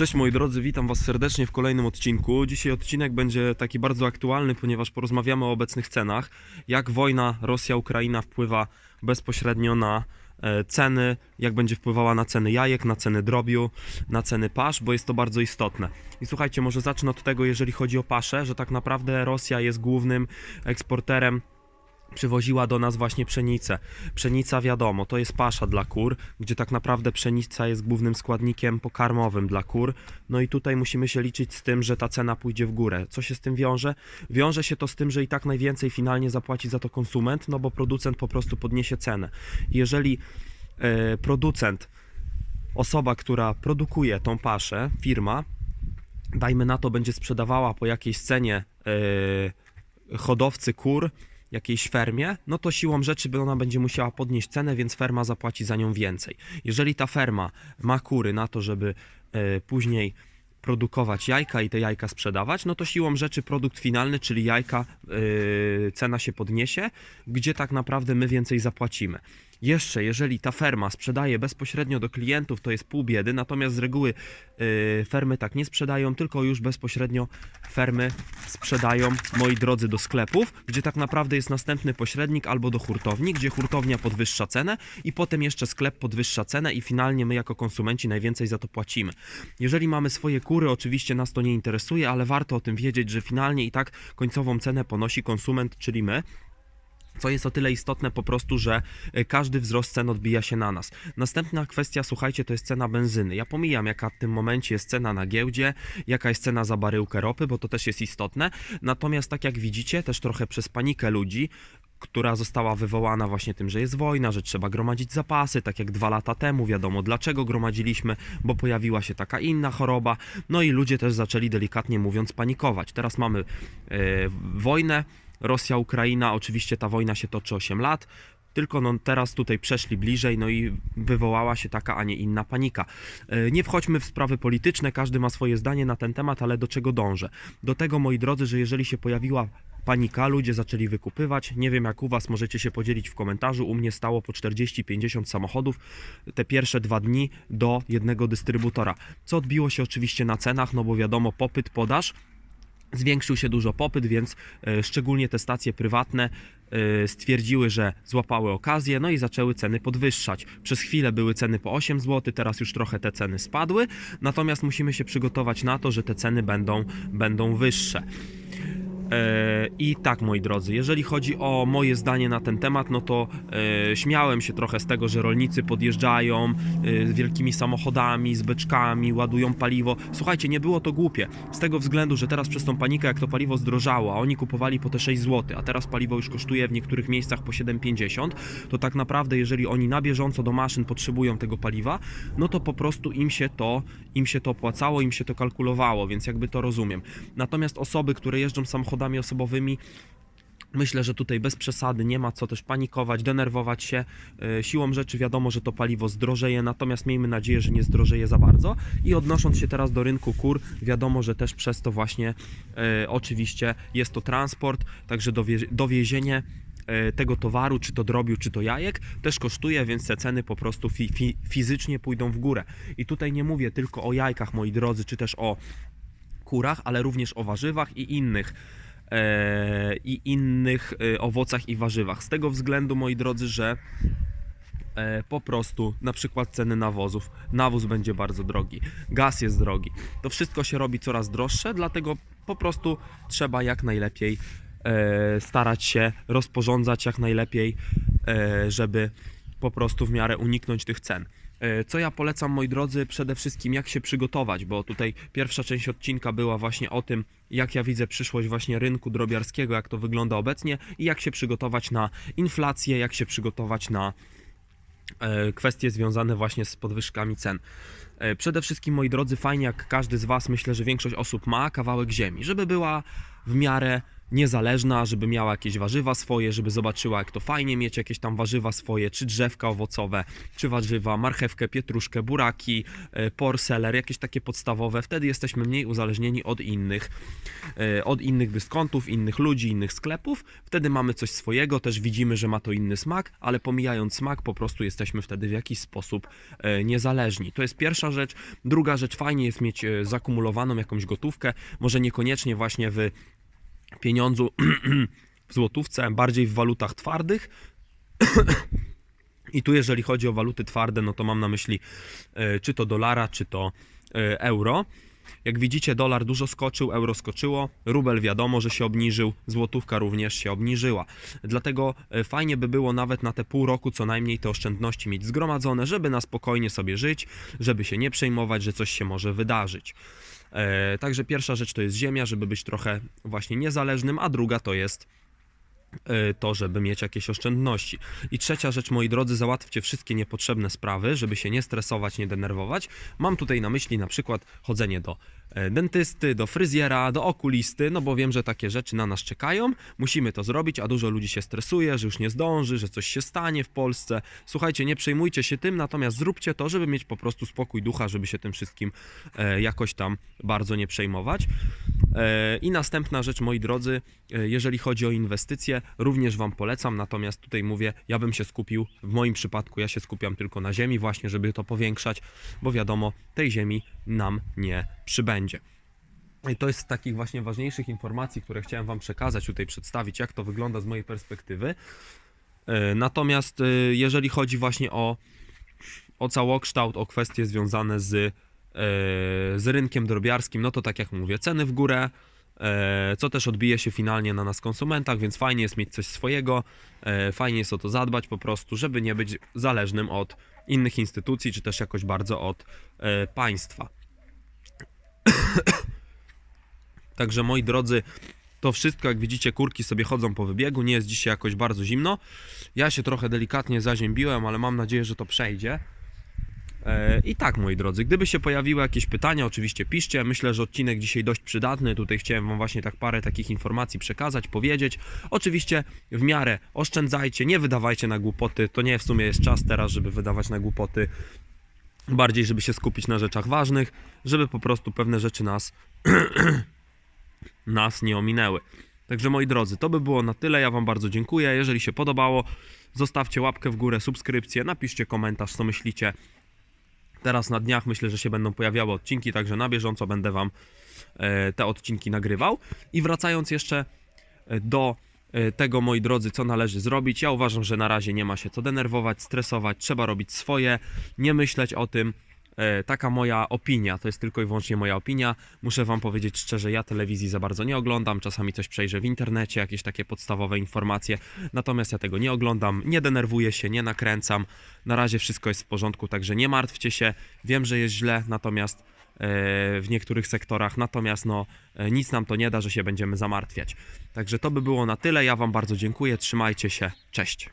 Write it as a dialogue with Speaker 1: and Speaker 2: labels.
Speaker 1: Cześć moi drodzy, witam Was serdecznie w kolejnym odcinku. Dzisiaj odcinek będzie taki bardzo aktualny, ponieważ porozmawiamy o obecnych cenach, jak wojna Rosja-Ukraina wpływa bezpośrednio na e, ceny, jak będzie wpływała na ceny jajek, na ceny drobiu, na ceny pasz, bo jest to bardzo istotne. I słuchajcie, może zacznę od tego, jeżeli chodzi o paszę, że tak naprawdę Rosja jest głównym eksporterem przywoziła do nas właśnie pszenicę. Pszenica wiadomo, to jest pasza dla kur, gdzie tak naprawdę pszenica jest głównym składnikiem pokarmowym dla kur. No i tutaj musimy się liczyć z tym, że ta cena pójdzie w górę. Co się z tym wiąże? Wiąże się to z tym, że i tak najwięcej finalnie zapłaci za to konsument, no bo producent po prostu podniesie cenę. Jeżeli e, producent, osoba, która produkuje tą paszę, firma, dajmy na to, będzie sprzedawała po jakiejś cenie e, hodowcy kur, jakiejś fermie, no to siłą rzeczy ona będzie musiała podnieść cenę, więc ferma zapłaci za nią więcej. Jeżeli ta ferma ma kury na to, żeby e, później produkować jajka i te jajka sprzedawać, no to siłą rzeczy produkt finalny, czyli jajka, e, cena się podniesie, gdzie tak naprawdę my więcej zapłacimy. Jeszcze, jeżeli ta ferma sprzedaje bezpośrednio do klientów, to jest pół biedy, natomiast z reguły e, fermy tak nie sprzedają, tylko już bezpośrednio fermy sprzedają, moi drodzy, do sklepów, gdzie tak naprawdę jest następny pośrednik albo do hurtowni, gdzie hurtownia podwyższa cenę i potem jeszcze sklep podwyższa cenę i finalnie my jako konsumenci najwięcej za to płacimy. Jeżeli mamy swoje kury, oczywiście nas to nie interesuje, ale warto o tym wiedzieć, że finalnie i tak końcową cenę ponosi konsument, czyli my. Co jest o tyle istotne po prostu, że e, każdy wzrost cen odbija się na nas. Następna kwestia, słuchajcie, to jest cena benzyny. Ja pomijam, jaka w tym momencie jest cena na giełdzie, jaka jest cena za baryłkę ropy, bo to też jest istotne. Natomiast tak jak widzicie, też trochę przez panikę ludzi, która została wywołana właśnie tym, że jest wojna, że trzeba gromadzić zapasy, tak jak dwa lata temu, wiadomo dlaczego gromadziliśmy, bo pojawiła się taka inna choroba, no i ludzie też zaczęli delikatnie mówiąc panikować. Teraz mamy e, wojnę, Rosja, Ukraina, oczywiście ta wojna się toczy 8 lat, tylko no teraz tutaj przeszli bliżej, no i wywołała się taka, a nie inna panika. E, Nie wchodźmy w sprawy polityczne, każdy ma swoje zdanie na ten temat, ale do czego dążę? Do tego, moi drodzy, że jeżeli się pojawiła panika, ludzie zaczęli wykupywać. Nie wiem jak u Was, możecie się podzielić w komentarzu. U mnie stało po 40-50 samochodów te pierwsze dwa dni do jednego dystrybutora. Co odbiło się oczywiście na cenach, no bo wiadomo, popyt, podaż. Zwiększył się dużo popyt, więc e, szczególnie te stacje prywatne e, stwierdziły, że złapały okazję, no i zaczęły ceny podwyższać. Przez chwilę były ceny po 8 zł, teraz już trochę te ceny spadły, natomiast musimy się przygotować na to, że te ceny będą, będą wyższe. E, I tak, moi drodzy, jeżeli chodzi o moje zdanie na ten temat, no to e, śmiałem się trochę z tego, że rolnicy podjeżdżają e, wielkimi samochodami, z beczkami, ładują paliwo. Słuchajcie, nie było to głupie, z tego względu, że teraz przez tą panikę, jak to paliwo zdrożało, a oni kupowali po te 6 zł, a teraz paliwo już kosztuje w niektórych miejscach po 7,50, to tak naprawdę, jeżeli oni na bieżąco do maszyn potrzebują tego paliwa, no to po prostu im się to, im się to opłacało, im się to kalkulowało, więc jakby to rozumiem. Natomiast osoby, które jeżdżą samochodami osobowymi, Myślę, że tutaj bez przesady nie ma co też panikować, denerwować się. E, Siłą rzeczy wiadomo, że to paliwo zdrożeje, natomiast miejmy nadzieję, że nie zdrożeje za bardzo. I odnosząc się teraz do rynku kur, wiadomo, że też przez to właśnie e, oczywiście jest to transport, także dowie- dowiezienie e, tego towaru, czy to drobiu, czy to jajek, też kosztuje, więc te ceny po prostu fi- fi- fizycznie pójdą w górę. I tutaj nie mówię tylko o jajkach, moi drodzy, czy też o kurach, ale również o warzywach i innych i innych e, owocach i warzywach. Z tego względu, moi drodzy, że e, po prostu na przykład ceny nawozów. Nawóz będzie bardzo drogi, gaz jest drogi. To wszystko się robi coraz droższe, dlatego po prostu trzeba jak najlepiej e, starać się rozporządzać jak najlepiej, e, żeby po prostu w miarę uniknąć tych cen. E, Co ja polecam, moi drodzy, przede wszystkim jak się przygotować, bo tutaj pierwsza część odcinka była właśnie o tym, jak ja widzę przyszłość właśnie rynku drobiarskiego, jak to wygląda obecnie i jak się przygotować na inflację, jak się przygotować na e, kwestie związane właśnie z podwyżkami cen. E, Przede wszystkim, moi drodzy, fajnie jak każdy z Was, myślę, że większość osób ma kawałek ziemi, żeby była w miarę niezależna, żeby miała jakieś warzywa swoje, żeby zobaczyła, jak to fajnie mieć jakieś tam warzywa swoje, czy drzewka owocowe, czy warzywa, marchewkę, pietruszkę, buraki, e, por, seler, jakieś takie podstawowe. Wtedy jesteśmy mniej uzależnieni od innych, e, od innych dyskontów, innych ludzi, innych sklepów. Wtedy mamy coś swojego, też widzimy, że ma to inny smak, ale pomijając smak, po prostu jesteśmy wtedy w jakiś sposób e, niezależni. To jest pierwsza rzecz. Druga rzecz, fajnie jest mieć zakumulowaną jakąś gotówkę, może niekoniecznie właśnie w pieniądzu w złotówce, bardziej w walutach twardych. I tu, jeżeli chodzi o waluty twarde, no to mam na myśli e, czy to dolara, czy to e, euro. Jak widzicie, dolar dużo skoczył, euro skoczyło, rubel wiadomo, że się obniżył, złotówka również się obniżyła. Dlatego e, fajnie by było nawet na te pół roku co najmniej te oszczędności mieć zgromadzone, żeby na spokojnie sobie żyć, żeby się nie przejmować, że coś się może wydarzyć. E, Także pierwsza rzecz to jest ziemia, żeby być trochę właśnie niezależnym, a druga to jest e, to, żeby mieć jakieś oszczędności. I trzecia rzecz, moi drodzy, załatwcie wszystkie niepotrzebne sprawy, żeby się nie stresować, nie denerwować. Mam tutaj na myśli na przykład chodzenie do dentysty, do fryzjera, do okulisty, no bo wiem, że takie rzeczy na nas czekają. Musimy to zrobić, a dużo ludzi się stresuje, że już nie zdąży, że coś się stanie w Polsce. Słuchajcie, nie przejmujcie się tym, natomiast zróbcie to, żeby mieć po prostu spokój ducha, żeby się tym wszystkim e, jakoś tam bardzo nie przejmować. E, I następna rzecz, moi drodzy, e, jeżeli chodzi o inwestycje, również Wam polecam, natomiast tutaj mówię, ja bym się skupił, w moim przypadku ja się skupiam tylko na ziemi właśnie, żeby to powiększać, bo wiadomo, tej ziemi nam nie przybędzie. I to jest z takich właśnie ważniejszych informacji, które chciałem Wam przekazać, tutaj przedstawić, jak to wygląda z mojej perspektywy. E, Natomiast e, jeżeli chodzi właśnie o, o całokształt, o kwestie związane z, e, z rynkiem drobiarskim, no to tak jak mówię, ceny w górę, co też odbije się finalnie na nas konsumentach, więc fajnie jest mieć coś swojego, fajnie jest o to zadbać po prostu, żeby nie być zależnym od innych instytucji, czy też jakoś bardzo od państwa. Także moi drodzy, to wszystko, jak widzicie, kurki sobie chodzą po wybiegu. Nie jest dzisiaj jakoś bardzo zimno. Ja się trochę delikatnie zaziębiłem, ale mam nadzieję, że to przejdzie. E, I tak, moi drodzy, gdyby się pojawiły jakieś pytania, oczywiście piszcie. Myślę, że odcinek dzisiaj dość przydatny. Tutaj chciałem Wam właśnie tak parę takich informacji przekazać, powiedzieć. Oczywiście w miarę oszczędzajcie, nie wydawajcie na głupoty. To nie w sumie jest czas teraz, żeby wydawać na głupoty. Bardziej, żeby się skupić na rzeczach ważnych, żeby po prostu pewne rzeczy nas nas nie ominęły. Także moi drodzy, to by było na tyle. Ja Wam bardzo dziękuję. Jeżeli się podobało, zostawcie łapkę w górę, subskrypcję, napiszcie komentarz, co myślicie. Teraz na dniach myślę, że się będą pojawiały odcinki, także na bieżąco będę Wam e, te odcinki nagrywał. I wracając jeszcze e, do tego, moi drodzy, co należy zrobić, ja uważam, że na razie nie ma się co denerwować, stresować, trzeba robić swoje, nie myśleć o tym. E, Taka moja opinia, to jest tylko i wyłącznie moja opinia. Muszę Wam powiedzieć szczerze, ja telewizji za bardzo nie oglądam, czasami coś przejrzę w internecie, jakieś takie podstawowe informacje, natomiast ja tego nie oglądam, nie denerwuję się, nie nakręcam. Na razie wszystko jest w porządku, także nie martwcie się. Wiem, że jest źle, natomiast e, w niektórych sektorach, natomiast no e, nic nam to nie da, że się będziemy zamartwiać. Także to by było na tyle. Ja Wam bardzo dziękuję, trzymajcie się, cześć.